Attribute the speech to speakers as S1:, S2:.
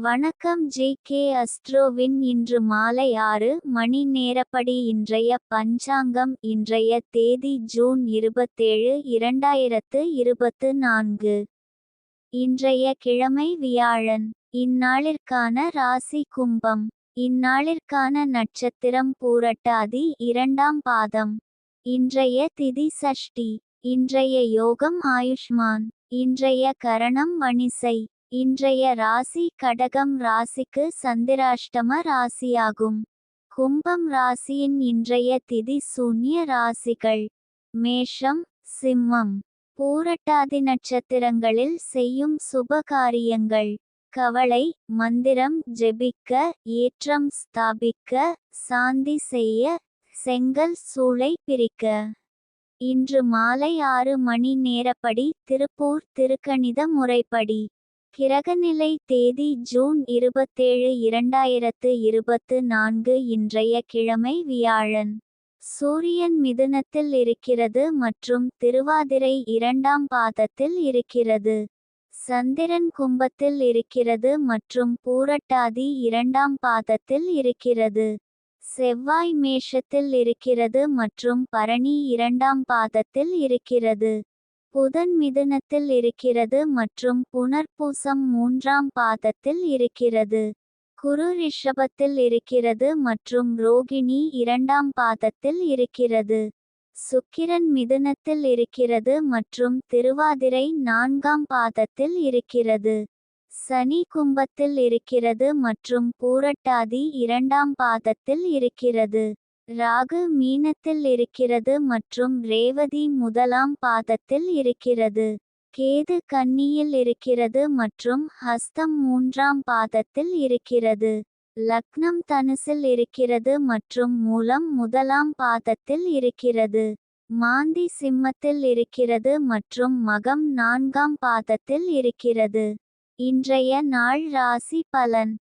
S1: வணக்கம் J K அஸ்ட்ரோவின் இன்று மாலை ஆறு மணி நேரப்படி இன்றைய பஞ்சாங்கம் இன்றைய தேதி ஜூன் இருபத்தேழு இரண்டாயிரத்து இருபத்து நான்கு. இன்றைய கிழமை வியாழன். இந்நாளிற்கான ராசி கும்பம். இந்நாளிற்கான நட்சத்திரம் பூரட்டாதி இரண்டாம் பாதம். இன்றைய திதி சஷ்டி. இன்றைய யோகம் ஆயுஷ்மான். இன்றைய கரணம் வணிசை. இன்றைய ராசி கடகம் ராசிக்கு சந்திராஷ்டம ராசியாகும். கும்பம் ராசியின் இன்றைய திதி சூன்ய ராசிகள். மேஷம் சிம்மம். பூரட்டாதி நட்சத்திரங்களில் செய்யும் சுப காரியங்கள் கவலை மந்திரம் ஜெபிக்க ஏற்றம் ஸ்தாபிக்க சாந்தி செய்ய செங்கல் சூளை பிரிக்க. இன்று மாலை ஆறு மணி நேரப்படி திருப்பூர் திருக்கணித முறைப்படி. கிரகநிலை தேதி ஜூன் இருபத்தேழு இரண்டாயிரத்து இருபத்து நான்கு இன்றைய கிழமை வியாழன். சூரியன் மிதுனத்தில் இருக்கிறது மற்றும் திருவாதிரை இரண்டாம் பாதத்தில் இருக்கிறது. சந்திரன் கும்பத்தில் இருக்கிறது மற்றும் பூரட்டாதி இரண்டாம் பாதத்தில் இருக்கிறது. செவ்வாய் மேஷத்தில் இருக்கிறது மற்றும் பரணி இரண்டாம் பாதத்தில் இருக்கிறது. புதன் மிதுனத்தில் இருக்கிறது மற்றும் புனர்பூசம் மூன்றாம் பாதத்தில் இருக்கிறது. குரு ரிஷபத்தில் இருக்கிறது மற்றும் ரோகிணி இரண்டாம் பாதத்தில் இருக்கிறது. சுக்கிரன் மிதுனத்தில் இருக்கிறது மற்றும் திருவாதிரை நான்காம் பாதத்தில் இருக்கிறது. சனி கும்பத்தில் இருக்கிறது மற்றும் பூரட்டாதி இரண்டாம் பாதத்தில் இருக்கிறது. ராகு மீனத்தில் இருக்கிறது மற்றும் ரேவதி முதலாம் பாதத்தில் இருக்கிறது. கேது கன்னியில் இருக்கிறது மற்றும் ஹஸ்தம் மூன்றாம் பாதத்தில் இருக்கிறது. லக்னம் தனுசில் இருக்கிறது மற்றும் மூலம் முதலாம் பாதத்தில் இருக்கிறது. மாந்தி சிம்மத்தில் இருக்கிறது மற்றும் மகம் நான்காம் பாதத்தில் இருக்கிறது. இன்றைய நாள் ராசி பலன்.